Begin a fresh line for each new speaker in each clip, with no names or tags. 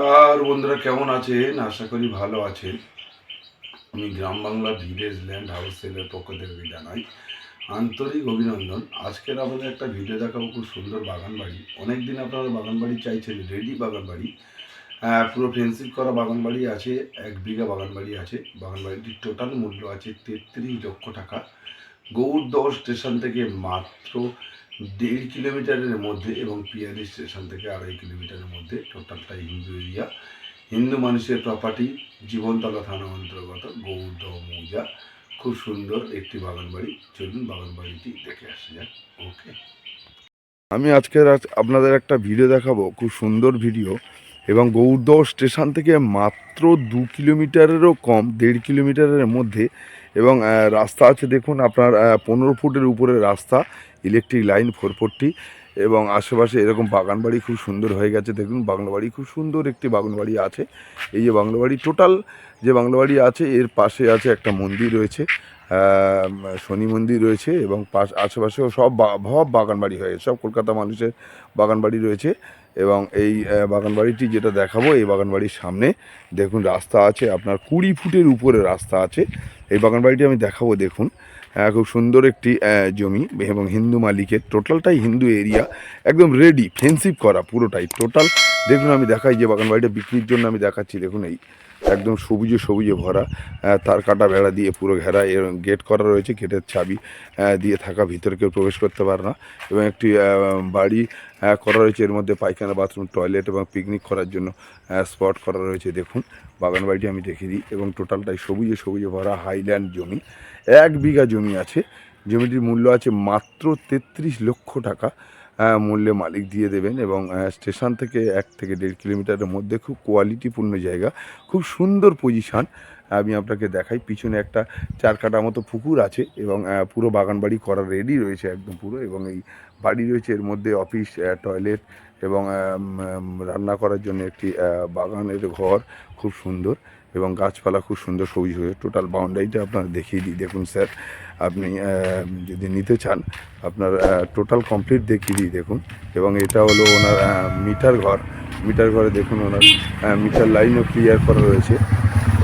আর বন্ধুরা, কেমন আছেন? আশা করি ভালো আছেন। আমি Gram Bangla village land house সেলের পক্ষ থেকে জানাই আন্তরিক অভিনন্দন। আজকের আপনাদের একটা ভিডিও দেখাবো, খুব সুন্দর বাগান বাড়ি। অনেক দিন আপনারা বাগান বাড়ি চাইছেন রেডি বাগান বাড়ি। পুরো ফেন্সিং করা বাগান বাড়ি আছে, এক বিঘা বাগান বাড়ি আছে। বাগান বাড়িটির টোটাল মূল্য আছে তেত্রিশ লক্ষ টাকা। গৌরদহ স্টেশন থেকে মাত্র দেড় কিলোমিটারের মধ্যে এবং পিয়ালি স্টেশন থেকে আড়াই কিলোমিটারের মধ্যে, টোটালটা হিন্দু এরিয়া। হিন্দু মানুষের প্রপার্টি জীবনতলা থানা অন্তর্গত গৌরদহ মৌজা। খুব সুন্দর একটি বাগান বাড়ি। চলুন বাগান বাড়িটি দেখে আসা যাক। ওকে।
আমি আজকের আজ আপনাদের একটা ভিডিও দেখাবো, খুব সুন্দর ভিডিও। এবং গৌরদহ স্টেশন থেকে মাত্র দু কিলোমিটারেরও কম, দেড় কিলোমিটারের মধ্যে এবং রাস্তা আছে দেখুন আপনার পনেরো ফুটের উপরে রাস্তা ইলেকট্রিক লাইন ফোর ফোরটি এবং আশেপাশে এরকম বাগান বাড়ি খুব সুন্দর হয়ে গেছে। দেখুন বাংলা বাড়ি খুব সুন্দর একটি বাগান বাড়ি আছে। এই যে বাংলা বাড়ি টোটাল যে বাংলা বাড়ি আছে, এর পাশে আছে একটা মন্দির রয়েছে শনি মন্দির রয়েছে এবং পাশ, আশেপাশেও সব সব বাগান বাড়ি হয়ে, সব কলকাতা মানুষের বাগান বাড়ি রয়েছে। এবং এই বাগানবাড়িটি বাগান বাড়িটি যেটা দেখাবো, এই বাগানবাড়ির সামনে দেখুন রাস্তা আছে, আপনার কুড়ি ফুটের উপরে রাস্তা আছে। এই বাগানবাড়িটি আমি দেখাবো, দেখুন। হ্যাঁ খুব সুন্দর একটি জমি এবং হিন্দু মালিকের, টোটালটাই হিন্দু এরিয়া, একদম রেডি ফেন্সিভ করা, পুরোটাই টোটাল দেখুন, আমি দেখাই যে বাগানবাড়িটা বিক্রির জন্য আমি দেখাচ্ছি, দেখুন এই। একদম সবুজে সবুজে ভরা তার কাটা বেড়া দিয়ে পুরো ঘেরা, এর গেট করা রয়েছে গেটের চাবি দিয়ে থাকা, ভিতরে কেউ প্রবেশ করতে পারে না। এবং একটি বাড়ি করা রয়েছে, এর মধ্যে পায়খানা বাথরুম টয়লেট এবং পিকনিক করার জন্য স্পট করা রয়েছে। দেখুন, বাগান বাড়িটি আমি দেখে দিই, এবং টোটালটাই সবুজে সবুজে ভরা হাইল্যান্ড জমি। এক বিঘা জমি আছে, জমিটির মূল্য আছে মাত্র তেত্রিশ লক্ষ টাকা। মূল্যে মালিক দিয়ে দেবেন এবং স্টেশন থেকে এক থেকে দেড় কিলোমিটারের মধ্যে খুব কোয়ালিটিপূর্ণ জায়গা, খুব সুন্দর পজিশান আমি আপনাকে দেখাই, পিছনে একটা চার কাটা মতো পুকুর আছে এবং পুরো বাগান বাড়ি করা রেডি রয়েছে একদম পুরো এবং এই বাড়ি রয়েছে এর মধ্যে অফিস টয়লেট এবং রান্না করার জন্য একটি বাগানের ঘর খুব সুন্দর এবং গাছপালা খুব সুন্দর সবুজ হয়ে টোটাল বাউন্ডারিটা আপনার দেখিয়ে দিই। দেখুন স্যার, আপনি যদি নিতে চান, আপনার টোটাল কমপ্লিট দেখিয়ে দিই দেখুন। এবং এটা হলো ওনার মিটার ঘর। মিটার ঘরে দেখুন ওনার মিটার লাইনও ক্লিয়ার করা রয়েছে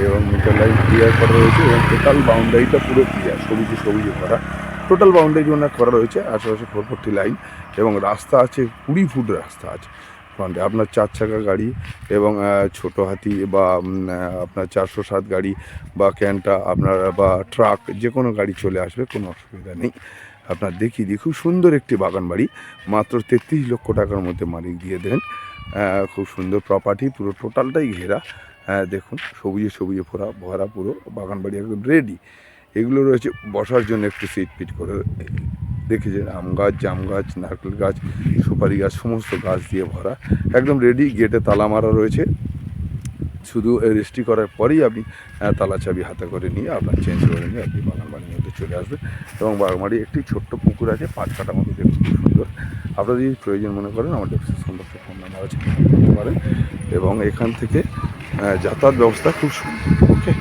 এবং মিটার লাইন ক্লিয়ার করা রয়েছে এবং টোটাল বাউন্ডারিটা পুরো ক্লিয়ার সবুজে সবুজে করা টোটাল বাউন্ডারি ওনার করা রয়েছে, আশেপাশে ফোরফোরটি লাইন এবং রাস্তা আছে, কুড়ি ফুট রাস্তা আছে ফ্রন্টে আপনার চার চাকা গাড়ি এবং ছোট হাতি বা আপনার চারশো সাত গাড়ি বা ক্যান্টা, আপনার, বা ট্রাক, যে কোনো গাড়ি চলে আসবে, কোনো অসুবিধা নেই। আপনার দেখিয়ে দিই, খুব সুন্দর একটি বাগান বাড়ি। মাত্র তেত্রিশ লক্ষ টাকার মধ্যে মালিক দিয়ে দেন। খুব সুন্দর প্রপার্টি পুরো টোটালটাই ঘেরা। দেখুন, সবুজে সবুজে ভরা ভরা পুরো বাগান বাড়ি, একদম রেডি এগুলো রয়েছে, বসার জন্য একটু সিট পিট করে দেখেছেন আম গাছ, জাম গাছ, নারকেল গাছ, সুপারি গাছ, সমস্ত গাছ দিয়ে ভরা। একদম রেডি গেটে তালা মারা রয়েছে। শুধু রেজিস্ট্রি করার পরেই আপনি তালা চাবি হাতে করে নিয়ে আপনার চেঞ্জ করে নিয়ে আপনি বাগান বাড়ির মধ্যে চলে আসবেন। এবং বাগান একটি ছোট্ট পুকুর আছে, পাঁচ কাটা মতো দেখুন খুব সুন্দর। আপনারা যদি প্রয়োজন মনে করেন, আমার ডেসক্রিপশন বক্সে ফোন নাম্বার আছে করতে পারেন। এবং এখান থেকে যাতায়াত ব্যবস্থা খুব সুন্দর ওকে